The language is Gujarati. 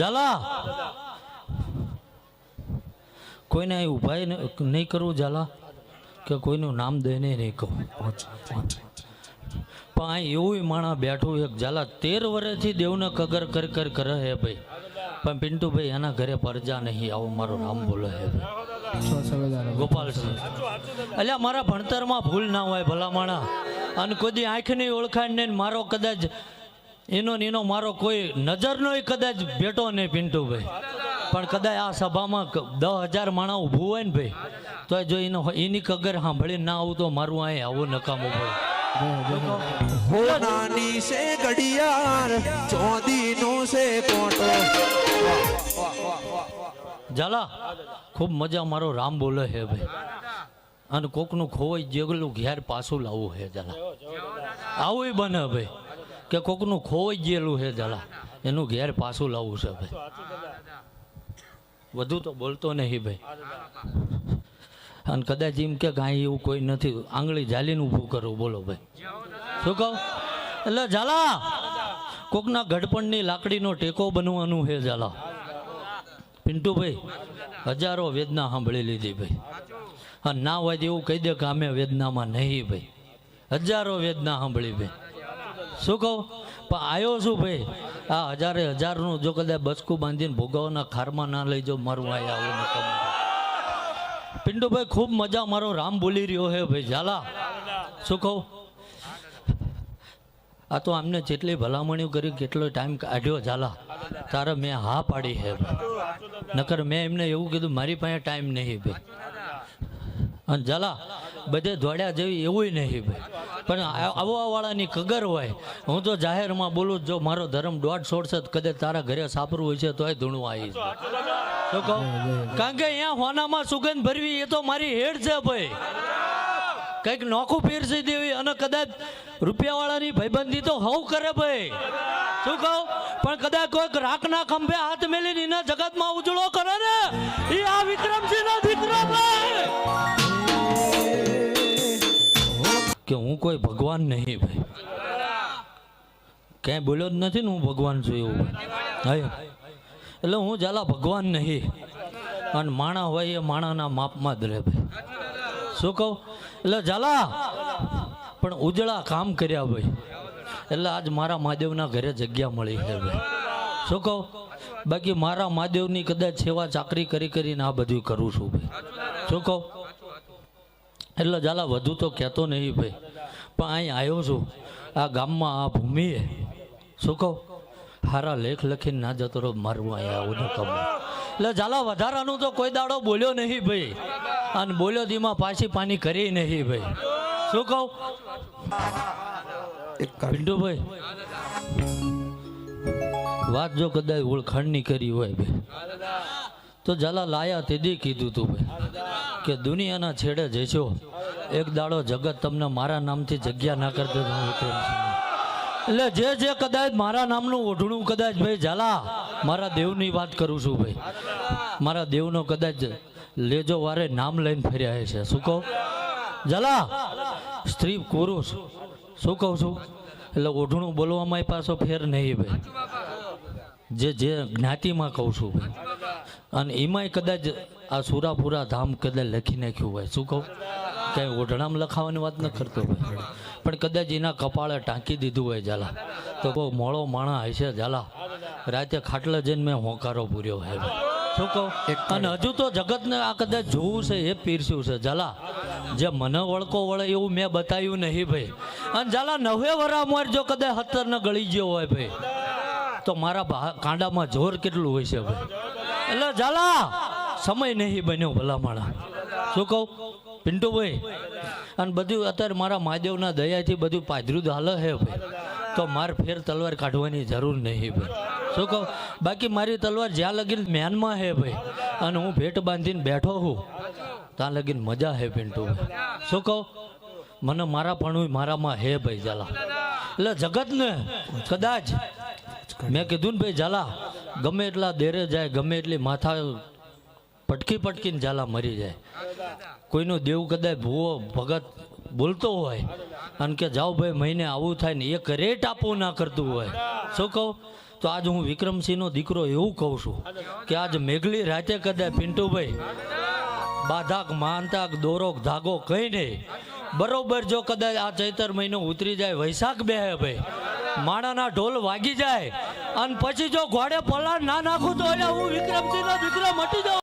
ઝાલા. કોઈને અહીં ઊભા નહીં કરવું ઝાલા? કે કોઈનું નામ દઈને નહીં કહું? પણ અહીં એવું માણા બેઠું એક ઝાલા, તેર વર્ષથી દેવને કગર કર કર કરે હે ભાઈ. પણ પિન્ટુભાઈ એના ઘરે પરજા નહીં આવું, મારો નામ બોલે હે ગોપાલ અલ્યા, મારા ભણતરમાં ભૂલ ના હોય ભલા માણા અને કોઈ આંખની ઓળખાણ નહીં મારો કદાચ એનો ને એનો મારો કોઈ નજરનો કદાચ ભેટો નહીં પિન્ટુભાઈ પણ કદાચ આ સભામાં દસ હજાર માણા ઊભું હોય ને ભાઈ તો જો એનો એની કગર સાંભળી ના આવું તો મારું અહીં આવું નકામું ભાઈ. હો નાની સે ઘડિયાળ ચોદી નો છે કોટો ઝાલા ખૂબ મજા મારો રામ બોલે હે ભાઈ. અને કોકનું ખોવાઈ જેગલું ઘેર પાછું લાવવું હે ઝાલા. આવું બને ભાઈ. કે કોકનું ખોવાઈ ગયેલું છે ઝાલા. એનું ઘેર પાછું લાવવું છે ભાઈ. વધુ તો બોલતો નહીં ભાઈ. અને કદાચ એમ કે કાંઈ એવું કોઈ નથી. આંગળી જાલીને ઊભું કરવું બોલો ભાઈ. શું કહું? એટલે ઝાલા, કોકના ગઢપણની લાકડીનો ટેકો બનવાનું હે ઝાલા. પિન્ટુભાઈ, હજારો વેદના સાંભળી લીધી ભાઈ. અને ના હોય એવું કહી દે કે અમે વેદનામાં નહીં ભાઈ. હજારો વેદના સાંભળી ભાઈ. શું કહું? પણ આવ્યો છું ભાઈ. આ હજારે હજારનું જો કદાચ બચકું બાંધીને ભોગાવના ખારમાં ના લઈ જાઓ મારું અહીંયા આવું નકમ પિન્ટુભાઈ, ખૂબ મજા મારો રામ બોલી રહ્યો હે ભાઈ. ઝાલા. શું કહું? આ તો આમને જેટલી ભલામણીઓ કરી કેટલો ટાઈમ કાઢ્યો ઝાલા. તારે મેં હા પાડી હે. નકર મેં એમને એવું કીધું, મારી પાસે ટાઈમ નહીં ભાઈ. અને ઝાલા, બધે દોડ્યા જેવી એવું નહીં ભાઈ. પણ આવવાવાળાની કગર હોય. હું તો જાહેરમાં બોલું જો મારો ધર્મ દોઢ તો કદાચ તારા ઘરે સાપરું હોય છે, તોય ધૂણું આવી શું કહું, કારણ કે અહીંયા હોનામાં સુગંધ ભરવી એ તો મારી હેડ છે ભાઈ. કંઈક નોખું પીરસી દેવી અને કદાચ રૂપિયાવાળાની ભાઈબંધી તો હવ કરે ભાઈ. શું કહું? પણ કદાચ કોઈક રાખના ખંભે હાથ મેલીને એના જગતમાં ઉજળો કરે ને એ કે હું કોઈ ભગવાન નહીં ભાઈ. ક્યાંય બોલ્યો જ નથી ને હું ભગવાન છું એવું હા એટલે હું જાલા ભગવાન નહીં. અને માણા હોય એ માણાના માપમાં જ રહે ભાઈ. શું કહું? એટલે ઝાલા. પણ ઉજળા કામ કર્યા ભાઈ. એટલે આજ મારા મહાદેવના ઘરે જગ્યા મળી છે ભાઈ. શું કહું? બાકી મારા મહાદેવની કદાચ સેવા ચાકરી કરી કરીને આ બધું કરું છું ભાઈ. શું કહું? એટલે ઝાલા વધુ તો કહેતો નહીં ભાઈ. પણ અહીં આવ્યો છું. આ ગામમાં આ ભૂમિએ. શું કહું? હારા લેખ લખીને ના જતો રહો મારવું અહીંયા આવું ન કમ એટલે ઝાલા વધારાનું તો કોઈ દાડો બોલ્યો નહીં ભાઈ. અને બોલ્યો ધીમાં પાછી પાની કરી નહીં ભાઈ. શું કહું? પિન્ટુભાઈ વાત જો કદાચ ઓળખાણની કરી હોય ભાઈ. તો ઝાલા લાયા તેદી કીધું તું ભાઈ. કે દુનિયાના છેડે જઈશો. એક દાડો જગત તમને મારા નામથી જગ્યા ના કરતો તો હું ઉતરીશ નહીં. એટલે જે જે કદાચ મારા નામનું ઓઢણું કદાચ ભાઈ ઝાલા, મારા દેવની વાત કરું છું ભાઈ. મારા દેવનો કદાચ લેજો વારે નામ લઈને ફર્યા છે. શું કહું? ઝાલા, સ્ત્રી પુરુષ, શું કહું છું? એટલે ઓઢણું બોલવામાં પાછો ફેર નહીં ભાઈ. જે જે જ્ઞાતિમાં કહું છું ભાઈ. અને એમાંય કદાચ આ સુરાપુરા ધામ કદાચ લખી નાખ્યું હોય. શું કહું? કંઈ ઓઢણામાં લખાવાની વાત ન કરતો હોય. પણ કદાચ એના કપાળે ટાંકી દીધું હોય ઝાલા. તો બહુ મોળો માણા હશે ઝાલા. રાતે ખાટલા જઈને મેં હોંકારો પૂર્યો હે. શું કહું? અને હજુ તો જગતને આ કદાચ જોવું છે એ પીરસ્યું છે. ઝાલા જે મને વળકો વળે એવું મેં બતાવ્યું નહીં ભાઈ. અને ઝાલા નવે વરામાં જો કદાચ હત્તર ગળી ગયો હોય ભાઈ. તો મારા કાંડામાં જોર કેટલું હોય છે ભાઈ? એટલે ઝાલા. સમય નહીં બન્યો ભલા માણા શું કહું? પિન્ટુભાઈ, અને બધું અત્યારે મારા મહાદેવના દયાથી બધું પાધરું જ હાલે હે ભાઈ. તો માર ફેર તલવાર કાઢવાની જરૂર નહીં ભાઈ. શું કહું? બાકી મારી તલવાર જ્યાં લગીન મેનમાં હે ભાઈ. અને હું ભેટ બાંધીને બેઠો હું, ત્યાં લગીન મજા હે પિન્ટુભાઈ. શું કહું? મને મારા પણ મારામાં હે ભાઈ ઝાલા. એટલે જગતને કદાચ મેં કીધું ને ભાઈ ઝાલા ગમે એટલા દેરે જાય, ગમે એટલી માથા પટકી પટકીને ઝાલા મરી જાય. કોઈનો દેવ કદાચ ભૂવો, ભગત બોલતો હોય અને કે જાઓ ભાઈ, મહિને આવું થાય ને એક રેટ આપવું ના કરતું હોય. શું કહું? તો આજ હું વિક્રમસિંહનો દીકરો એવું કહું છું કે આજ મેઘલી રાતે કદાચ પિન્ટુભાઈ બાધાક, માનતાક, દોરોક, ધાગો કંઈ નહીં. બરોબર જો કદાચ આ ચૈતર મહિનો ઉતરી જાય, વૈશાખ બે ભાઈ. માણાના ઢોલ વાગી જાય. અને પછી જો ઘોડે પલાળ ના નાખું તો એટલે હું વિક્રમસિંહનો દીકરો મટી જાઉં.